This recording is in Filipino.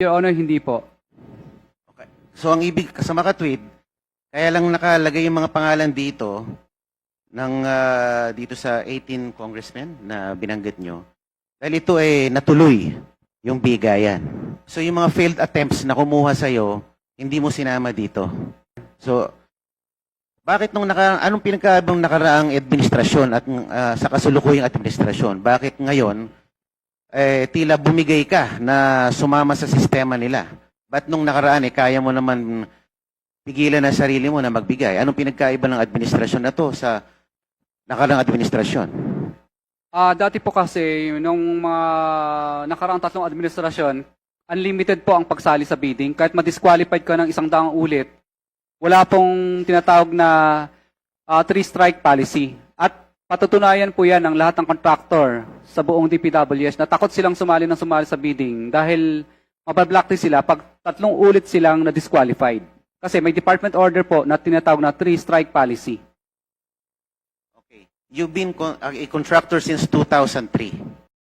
Your Honor, hindi po. Okay. So ang ibig sa makatwid, kaya lang nakalagay yung mga pangalan dito ng ah, dito sa 18 congressmen na binanggit nyo. Dahil ito ay natuloy yung bigayan. So yung mga failed attempts na kumuha sa'yo, hindi mo sinama dito. So, bakit nung naka, anong pinagkaibang nakaraang administrasyon at ah, sa kasulukuyang administrasyon, bakit ngayon eh, tila bumigay ka na sumama sa sistema nila? Ba't nung nakaraan eh, kaya mo naman pigilan ang sarili mo na magbigay? Anong pinagkaiba ng administrasyon na to sa nakaraang administrasyon? Ah, dati po kasi nung mga nakaraang tatlong administrasyon, unlimited po ang pagsali sa bidding. Kahit ma-disqualified ka ng isang daang ulit, wala pong tinatawag na ah, three-strike policy. At patutunayan po yan ng lahat ng contractor sa buong DPWS na takot silang sumali ng sumali sa bidding dahil mabablocklist sila pag tatlong ulit silang na-disqualified. Kasi may department order po na tinatawag na three-strike policy. Okay. You've been con- a contractor since 2003.